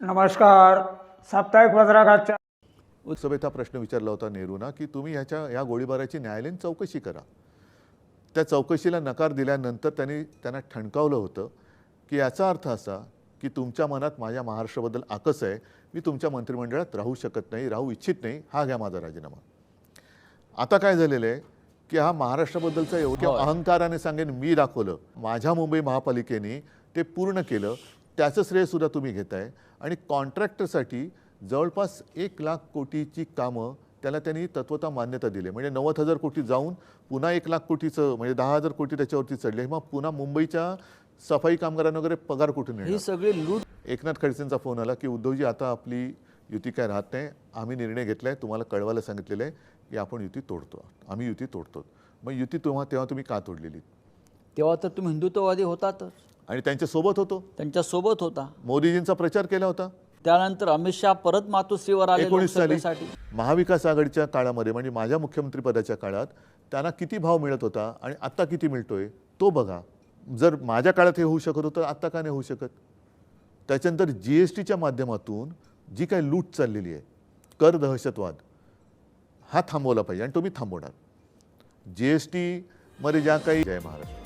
नमस्कार. साप्ताहिक पत्रकाच्या उत्सवेत हा प्रश्न विचारला होता नेहरूंना की तुम्ही ह्याच्या ह्या गोळीबाराची न्यायालयीन चौकशी करा. त्या चौकशीला नकार दिल्यानंतर त्यांनी त्यांना ठणकावलं होतं की याचा अर्थ असा की तुमच्या मनात माझ्या महाराष्ट्राबद्दल आकस आहे. मी तुमच्या मंत्रिमंडळात राहू शकत नाही राहू इच्छित नाही. हा घ्या माझा राजीनामा. आता काय झालेलं आहे? की हा महाराष्ट्राबद्दलचा एवढ्या अहंकाराने सांगेन मी दाखवलं. माझ्या मुंबई महापालिकेने ते पूर्ण केलं. त्याचं श्रेयसुद्धा तुम्ही घेताय. आणि कॉन्ट्रॅक्टरसाठी जवळपास एक लाख कोटीची कामं त्याला त्यांनी तत्वता मान्यता दिली. म्हणजे नव्वद हजार कोटी जाऊन पुन्हा एक लाख कोटीचं म्हणजे दहा हजार कोटी त्याच्यावरती चढले मग पुन्हा मुंबईच्या सफाई कामगारांना वगैरे पगार कुठून ही सगळी लूट एकनाथ खडसेंचा फोन आला की उद्धवजी आता आपली युती काय राहत नाही. आम्ही निर्णय घेतला आहे तुम्हाला कळवायला सांगितलेलं आहे की आपण युती तोडतो. आम्ही युती तोडतो. मग युती तेव्हा तेव्हा तुम्ही का तोडलेली? तेव्हा तर तुम्ही हिंदुत्ववादी होतातच. आणि त्यांच्यासोबत होतो? त्यांच्यासोबत होता. मोदीजींचा प्रचार केला होता? त्यानंतर अमित शहा परत मातोश्रीवर आले एकोणीस साली महाविकास आघाडीच्या काळामध्ये म्हणजे माझ्या मुख्यमंत्रीपदाच्या काळात त्यांना किती भाव मिळत होता आणि आत्ता किती मिळतोय तो बघा. जर माझ्या काळात हे होऊ शकत होतं आत्ता का नाही होऊ शकत? त्याच्यानंतर जी एस टीच्या माध्यमातून जी काही लूट चाललेली आहे कर दहशतवाद हा थांबवला पाहिजे आणि तो मी थांबवणार. जी एस टीमध्ये ज्या काही जय महाराष्ट्र.